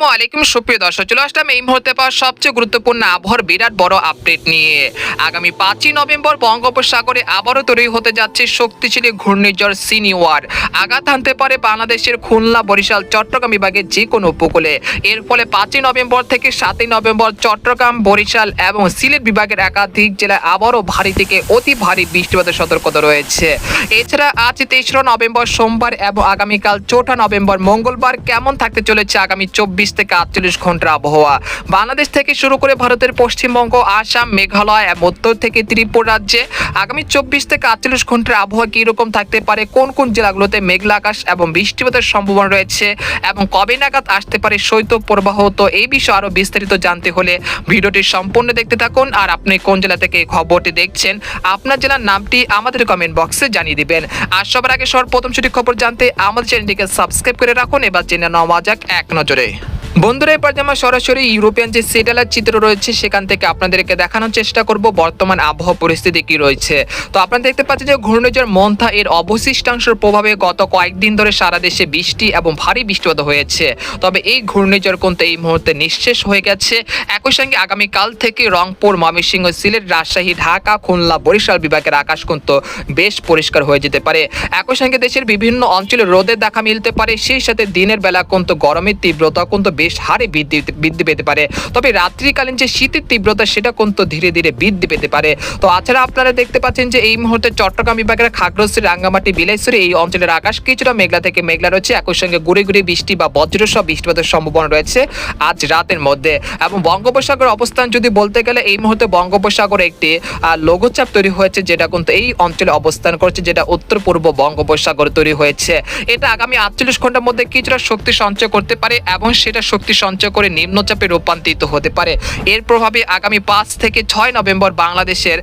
আসসালামু আলাইকুম, সুপ্রিয় দর্শক, চলে আসলাম এই মুহূর্তে পাওয়া সবচেয়ে গুরুত্বপূর্ণ আবহাওয়ার বিরাট বড় আপডেট নিয়ে। আগামী পাঁচই নভেম্বর বঙ্গোপসাগরে আবারও তৈরি হতে যাচ্ছে শক্তিশালী ঘূর্ণিঝড় সিনিওয়ার। আঘাত হানতে পারে বাংলাদেশের খুলনা, বরিশাল, চট্টগ্রাম বিভাগের যে কোনো উপকূলে। এর ফলে পাঁচই নভেম্বর থেকে সাতই নভেম্বর চট্টগ্রাম, বরিশাল এবং সিলেট বিভাগের একাধিক জেলায় আবারও ভারী থেকে অতি ভারী বৃষ্টিপাতের সতর্কতা রয়েছে। এছাড়া আজ তেসরা নভেম্বর সোমবার এবং আগামীকাল চৌঠা নভেম্বর মঙ্গলবার কেমন থাকতে চলেছে আগামী চব্বিশ থেকে আটচল্লিশ ঘণ্টার আবহাওয়া। বাংলাদেশ থেকে শুরু করে ভারতের পশ্চিমবঙ্গ, আসাম, মেঘালয় উত্তর থেকে ত্রিপুরা রাজ্যে আগামী চব্বিশ থেকে আটচল্লিশ ঘণ্টার আবহাওয়া কীরকম থাকতে পারে? কোন কোন জেলাগুলোতে মেঘলা আকাশ এবং বৃষ্টিপাতের সম্ভাবনা রয়েছে? এবং কবে নাগাদ আসতে পারে শৈত্য প্রবাহ তো এই বিষয়ে আরও বিস্তারিত জানতে হলে ভিডিওটি সম্পূর্ণ দেখতে থাকুন। আর আপনি কোন জেলা থেকে খবরটি দেখছেন, আপনার জেলার নামটি আমাদের কমেন্ট বক্সে জানিয়ে দিবেন। আর সবার আগে সর্বপ্রথম সঠিক খবর জানতে আমাদের চ্যানেলটিকে সাবস্ক্রাইব করে রাখুন। এবার জেনে নেওয়া যাক এক নজরে। বন্ধুরা, এবার যে আমরা সরাসরি ইউরোপিয়ান যে স্যাটেলাইট চিত্র রয়েছে, সেখান থেকে আপনাদেরকে দেখানোর চেষ্টা করব, বর্তমান আবহাওয়া পরিস্থিতি কি রয়েছে। তো আপনারা দেখতে পাচ্ছেন যে ঘূর্ণিঝড় মন্থা, এর অবশিষ্টাংশের প্রভাবে গত কয়েকদিন ধরে সারা দেশে বৃষ্টি এবং ভারী বৃষ্টিপাত হয়েছে। তবে এই ঘূর্ণিঝড় কিন্তু এই মুহূর্তে নিঃশেষ হয়ে গেছে। একই সঙ্গে আগামীকাল থেকে রংপুর, ময়মনসিংহ, সিলেট, রাজশাহী, ঢাকা, খুলনা, বরিশাল বিভাগের আকাশ কিন্তু বেশ পরিষ্কার হয়ে যেতে পারে। একই সঙ্গে দেশের বিভিন্ন অঞ্চলে রোদের দেখা মিলতে পারে, সেই সাথে দিনের বেলা কিন্তু গরমের তীব্রতা কিন্তু বেশ হারে বৃদ্ধি বৃদ্ধি পেতে পারে। তবে রাত্রিকালীন যে শীতের তীব্রতা, সেটা কিন্তু ধীরে ধীরে বৃদ্ধি পেতে পারে। তো তাছাড়া আপনারা দেখতে পাচ্ছেন যে এই মুহূর্তে চট্টগ্রাম বিভাগের খাগড়াছড়ি, রাঙ্গামাটি, বিলাইছড়ি এই অঞ্চলের আকাশ কিছুটা মেঘলা থেকে মেঘলা রয়েছে। একই সঙ্গে গুড়ি গুড়ি বৃষ্টি বা বজ্রসহ বৃষ্টিপাতের সম্ভাবনা রয়েছে আজ রাতের মধ্যে। এবং বঙ্গোপসাগর অবস্থান যদি বলতে গেলে, এই মুহূর্তে বঙ্গোপসাগরে একটি লঘুচাপ তৈরি হয়েছে, যেটা কিন্তু এই অঞ্চলে অবস্থান করছে, যেটা উত্তর পূর্ব বঙ্গোপসাগর তৈরি হয়েছে। এটা আগামী আটচল্লিশ ঘণ্টার মধ্যে কিছুটা শক্তি সঞ্চয় করতে পারে এবং সেটা শক্তি সঞ্চয় করে নিম্নচাপে রূপান্তরিত হতে পারে। এর প্রভাবে আগামী পাঁচ থেকে ছয় নভেম্বর বাংলাদেশের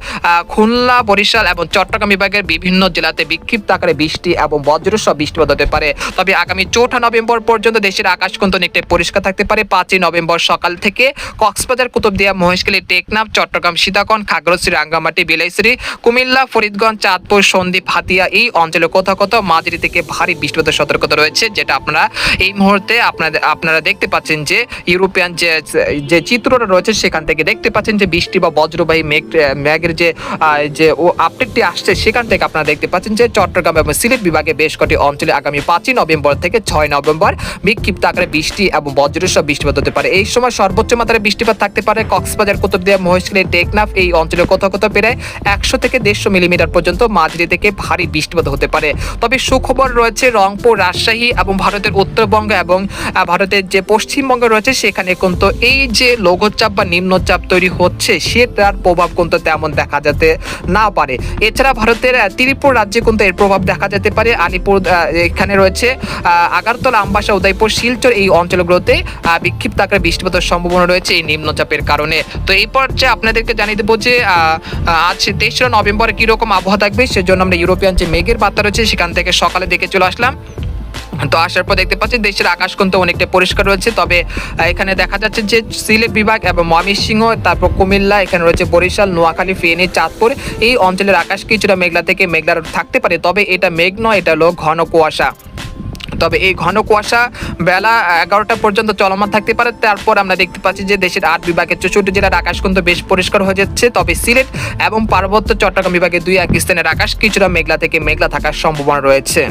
খুলনা, বরিশাল এবং চট্টগ্রাম বিভাগের বিভিন্ন জেলাতে বিক্ষিপ্ত আকারে বৃষ্টি এবং বজ্রসহ বৃষ্টিপাত হতে পারে। তবে আগামী চৌঠা নভেম্বর পর্যন্ত দেশের আকাশ কিন্তু অনেকটাই পরিষ্কার থাকতে পারে। পাঁচই নভেম্বর সকাল থেকে কক্সবাজার, কুতুবদিয়া, মহেশখালী, টেকনাফ, চট্টগ্রাম সীতাকন খাগড়াছড়ি, রাঙ্গামাটি বিলাইশ্রী কুমিল্লা, ফরিদগঞ্জ, চাঁদপুর, সন্দ্বীপ, হাতিয়া এই অঞ্চলে কোথাও কোথাও মাঝারি থেকে ভারী বৃষ্টিপাতের সতর্কতা রয়েছে, যেটা আপনারা এই মুহূর্তে আপনাদের, আপনারা দেখতে পাচ্ছেন যে ইউরোপিয়ান যে যে চিত্রটা রয়েছে সেখান থেকে দেখতে পাচ্ছেন যে বৃষ্টি বা বজ্রবাহী মেঘ, মেঘের যে যে ও আপডেটটি আসছে সেখান থেকে আপনারা দেখতে পাচ্ছেন যে চট্টগ্রাম এবং সিলেট বিভাগে বেশ কটি অঞ্চলে আগামী পাঁচই নভেম্বর থেকে ছয় নভেম্বর বিক্ষিপ্ত আকারে বৃষ্টি এবং বজ্রসহ বৃষ্টিপাত হতে পারে। এই সময় সর্বোচ্চ মাত্রায় বৃষ্টিপাত থাকতে পারে কক্সবাজার, কুতুবদিয়া, মহেশখালী, টেকনাফ এই অঞ্চলে কোথাও কোথাও প্রায় একশো থেকে দেড়শো মিলিমিটার পর্যন্ত মাঝারি থেকে ভারী বৃষ্টিপাত হতে পারে। তবে সুখবর রয়েছে রংপুর, রাজশাহী এবং ভারতের উত্তরবঙ্গ এবং ভারতের যে পশ্চিমবঙ্গ রয়েছে, সেখানে কিন্তু এই যে লঘুচাপ বা নিম্নচাপ তৈরি হচ্ছে, সেটার প্রভাব কিন্তু তেমন দেখা যেতে না পারে। এছাড়া ভারতের ত্রিপুর রাজ্যে কিন্তু এর প্রভাব দেখা যেতে পারে। আলিপুর এখানে রয়েছে আগারতলা, আমবাসা, উদয়পুর, শিলচর এই অঞ্চলগুলোতে বিক্ষিপ্ত আকারে বৃষ্টিপাতের সম্ভাবনা রয়েছে এই নিম্নচাপের কারণে। তো এই পর্যায়ে আপনাদেরকে জানিয়ে দেবো যে আজ তেইশরা নভেম্বরে কীরকম আবহাওয়া থাকবে, সেজন্য আমরা ইউরোপিয়ান যে মেঘের বার্তা রয়েছে, সেখান থেকে সকালে দেখে চলে আসলাম। তো আসার পর দেখতে পাচ্ছি দেশের আকাশ কিন্তু অনেকটা পরিষ্কার রয়েছে। তবে এখানে দেখা যাচ্ছে যে সিলেট বিভাগ এবং ময়মনসিংহ, তারপর কুমিল্লা, এখানে রয়েছে বরিশাল, নোয়াখালী, ফেনী, চাঁদপুর। এই অঞ্চলের আকাশ কিছুটা মেঘলা থেকে মেঘলা থাকতে পারে, তবে এটা মেঘ নয়, এটা হলো ঘন কুয়াশা। তবে এই ঘন কুয়াশা বেলা এগারোটা পর্যন্ত চলমান থাকতে পারে। তারপর আমরা দেখতে পাচ্ছি যে দেশের আট বিভাগের চৌষট্টি জেলার আকাশ কিন্তু বেশ পরিষ্কার হয়ে যাচ্ছে। তবে সিলেট এবং পার্বত্য চট্টগ্রাম বিভাগের দুই এক স্থানের আকাশ কিছুটা মেঘলা থেকে মেঘলা থাকার সম্ভাবনা রয়েছে।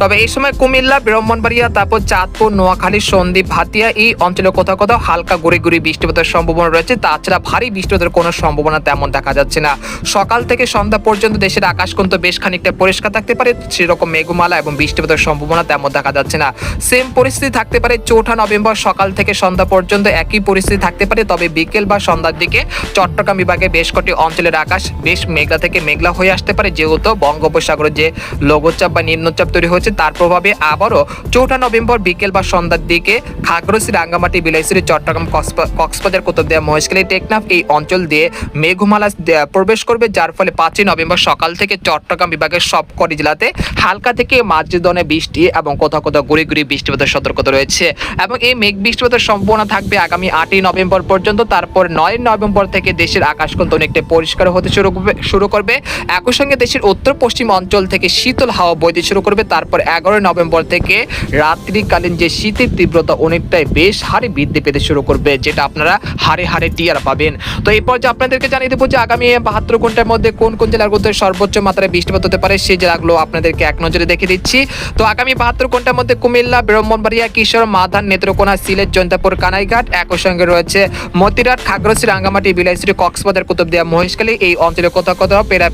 তবে এই সময় কুমিল্লা, ব্রাহ্মণবাড়িয়া, তারপর চাঁদপুর, নোয়াখালী, সন্দ্বীপ, ভাতিয়া এই অঞ্চলে কোথাও কোথাও হালকা গুড়ি গুড়ি বৃষ্টিপাতের সম্ভাবনা রয়েছে। তাছাড়া ভারী বৃষ্টিপাতের কোনো সম্ভাবনা তেমন দেখা যাচ্ছে না। সকাল থেকে সন্ধ্যা পর্যন্ত দেশের আকাশ কিন্তু বেশ খানিকটা পরিষ্কার থাকতে পারে। সেরকম মেঘমালা এবং বৃষ্টিপাতের সম্ভাবনা তেমন দেখা যাচ্ছে না। সেম পরিস্থিতি থাকতে পারে চৌঠা নভেম্বর সকাল থেকে সন্ধ্যা পর্যন্ত একই পরিস্থিতি থাকতে পারে। তবে বিকেল বা সন্ধ্যার দিকে চট্টগ্রাম বিভাগে বেশ কটি অঞ্চলের আকাশ বেশ মেঘলা থেকে মেঘলা হয়ে আসতে পারে। যেহেতু বঙ্গোপসাগরে যে লঘুচাপ বা নিম্নচাপ তৈরি হয়েছে তার প্রভাবে আবারও চৌঠা নভেম্বর বিকেল বা সন্ধ্যার দিকে খাগড়াছড়ি, রাঙ্গামাটি, বিলাইছড়ি, চট্টগ্রাম, কক্সবা- কক্সবাজার, কুতুবদিয়া, মহেশখালী, টেকনাফ এই অঞ্চল দিয়ে মেঘমালা প্রবেশ করবে, যার ফলে পাঁচই নভেম্বর সকাল থেকে চট্টগ্রাম বিভাগের সবকটি জেলাতে হালকা থেকে মাঝে দনে বৃষ্টি এবং কোথাও কোথাও গুড়ি গুড়ি বৃষ্টিপাতের সতর্কতা রয়েছে এবং এই মেঘ বৃষ্টিপাতের সম্ভাবনা থাকবে আগামী আটই নভেম্বর পর্যন্ত। তারপর নয় নভেম্বর থেকে দেশের আকাশ কিন্তু অনেকটা পরিষ্কার হতে শুরু করবে শুরু করবে। একই সঙ্গে দেশের উত্তর পশ্চিম অঞ্চল থেকে শীতল হাওয়া বইতে শুরু করবে। তারপর এরপর এগারোই নভেম্বর থেকে রাত্রিকালীন যে শীতের তীব্রতা, অনেকটাই বেশ হারে বৃদ্ধি পেতে শুরু করবে, যেটা আপনারা হারে হারে টিয়ার পাবেন। তো এই পর্যায়ে আপনাদেরকে জানিয়ে দেবো যে আগামী বাহাত্তর ঘণ্টার মধ্যে কোন কোন জেলাগুলোতে সর্বোচ্চ মাত্রায় বৃষ্টিপাত হতে পারে, সেই জেলাগুলো আপনাদেরকে এক নজরে দেখে দিচ্ছি। তো আগামী বাহাত্তর ঘণ্টার মধ্যে কুমিল্লা, ব্রাহ্মণবাড়িয়া, কিশোর মাধান নেত্রকোনা, সিলেট, জয়ন্তাপুর, কানাইঘাট, একই সঙ্গে রয়েছে মতিরাট, খাগড়াছড়ি, রাঙ্গামাটি, বিলাইছড়ি, কক্সবাজার, কুতুবদিয়া, মহেশখালী, এই অঞ্চলে কোথাও কোথাও প্রায়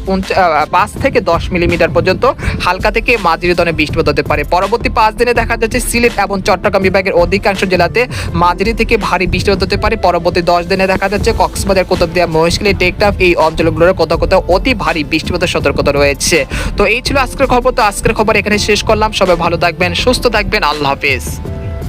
পাঁচ থেকে দশ মিলিমিটার পর্যন্ত হালকা থেকে মাঝারি ধরনের বৃষ্টিপাত হতে পারে। পরবর্তী পাঁচ দিনে দেখা যাচ্ছে সিলেট এবং চট্টগ্রাম বিভাগের অধিকাংশ জেলাতে মাঝারি থেকে ভারী বৃষ্টিপাত হতে পারে। পরবর্তী দশ দিনে দেখা যাচ্ছে কক্সবাজার, কোতবদিয়া, মহেশখালী টেকটাফ এই অঞ্চলগুলোর কোথাও কোথাও অতি ভারী বৃষ্টিপাতের সতর্কতা রয়েছে। তো এই ছিল আজকের খবর। তো আজকের খবর এখানে শেষ করলাম। সবাই ভালো থাকবেন, সুস্থ থাকবেন। আল্লাহ হাফেজ।